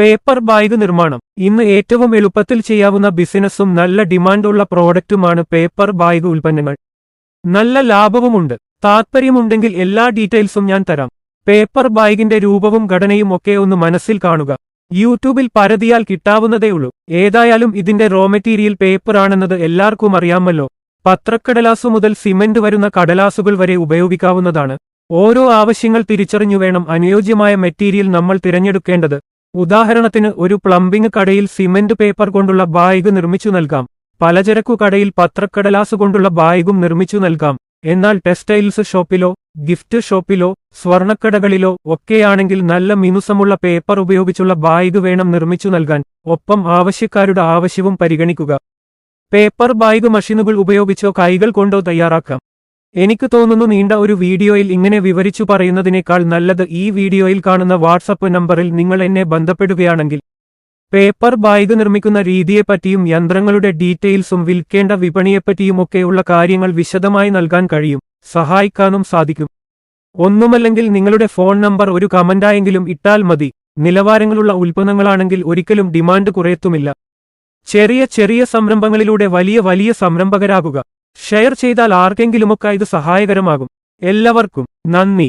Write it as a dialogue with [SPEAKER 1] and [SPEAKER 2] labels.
[SPEAKER 1] Paper bag നിർമ്മാണം. ഇന്ന് ഏറ്റവും എളുപ്പത്തിൽ ചെയ്യാവുന്ന ബിസിനസ്സും നല്ല ഡിമാൻഡുള്ള പ്രോഡക്റ്റുമാണ് പേപ്പർ ബാഗ് ഉൽപ്പന്നങ്ങൾ. നല്ല ലാഭവുമുണ്ട്. താത്പര്യമുണ്ടെങ്കിൽ എല്ലാ ഡീറ്റെയിൽസും ഞാൻ തരാം. പേപ്പർ ബാഗിന്റെ രൂപവും ഘടനയും ഒക്കെ ഒന്ന് മനസ്സിൽ കാണുക. യൂട്യൂബിൽ പരതിയാൽ കിട്ടാവുന്നതേയുള്ളൂ ഏതായാലും ഇതിന്റെ റോ മെറ്റീരിയൽ പേപ്പറാണെന്നത് എല്ലാവർക്കും അറിയാമല്ലോ. പത്രക്കടലാസു മുതൽ സിമന്റ് വരുന്ന കടലാസുകൾ വരെ ഉപയോഗിക്കാവുന്നതാണ്. ഓരോ ആവശ്യങ്ങൾ തിരിച്ചറിഞ്ഞു വേണം അനുയോജ്യമായ മെറ്റീരിയൽ നമ്മൾ തിരഞ്ഞെടുക്കേണ്ടത്. ഉദാഹരണത്തിന് ഒരു പ്ലംബിംഗ് കടയിൽ സിമന്റ് പേപ്പർ കൊണ്ടുള്ള ബാഗ് നിർമ്മിച്ചു നൽകാം. പലചരക്കു കടയിൽ പത്രക്കടലാസ് കൊണ്ടുള്ള ബാഗും നിർമ്മിച്ചു നൽകാം. എന്നാൽ ടെക്സ്റ്റൈൽസ് ഷോപ്പിലോ ഗിഫ്റ്റ് ഷോപ്പിലോ സ്വർണക്കടകളിലോ ഒക്കെയാണെങ്കിൽ നല്ല മിനുസമുള്ള പേപ്പർ ഉപയോഗിച്ചുള്ള ബാഗ് വേണം നിർമ്മിച്ചു നൽകാൻ. ഒപ്പം ആവശ്യക്കാരുടെ ആവശ്യവും പരിഗണിക്കുക. പേപ്പർ ബാഗ് മഷീനുകൾ ഉപയോഗിച്ചോ കൈകൾ കൊണ്ടോ തയ്യാറാക്കാം. എനിക്ക് തോന്നുന്നു നീണ്ട ഒരു വീഡിയോയിൽ ഇങ്ങനെ വിവരിച്ചു പറയുന്നതിനേക്കാൾ നല്ലത് ഈ വീഡിയോയിൽ കാണുന്ന വാട്സപ്പ് നമ്പറിൽ നിങ്ങൾ എന്നെ ബന്ധപ്പെടുകയാണെങ്കിൽ. പേപ്പർ ബാഗ് നിർമ്മിക്കുന്ന രീതിയെപ്പറ്റിയും യന്ത്രങ്ങളുടെ ഡീറ്റെയിൽസും വിൽക്കേണ്ട വിപണിയെപ്പറ്റിയുമൊക്കെയുള്ള കാര്യങ്ങൾ വിശദമായി നൽകാൻ കഴിയും സഹായിക്കാനും സാധിക്കും. ഒന്നുമല്ലെങ്കിൽ നിങ്ങളുടെ ഫോൺ നമ്പർ ഒരു കമന്റായെങ്കിലും ഇട്ടാൽ മതി നിലവാരങ്ങളുള്ള ഉൽപ്പന്നങ്ങളാണെങ്കിൽ ഒരിക്കലും ഡിമാൻഡ് കുറയത്തുമില്ല. ചെറിയ ചെറിയ സംരംഭങ്ങളിലൂടെ വലിയ വലിയ സംരംഭകരാകുക. ഷെയർ ചെയ്താൽ ആർക്കെങ്കിലുമൊക്കെ ഇത് സഹായകരമാകും. എല്ലാവർക്കും നന്ദി.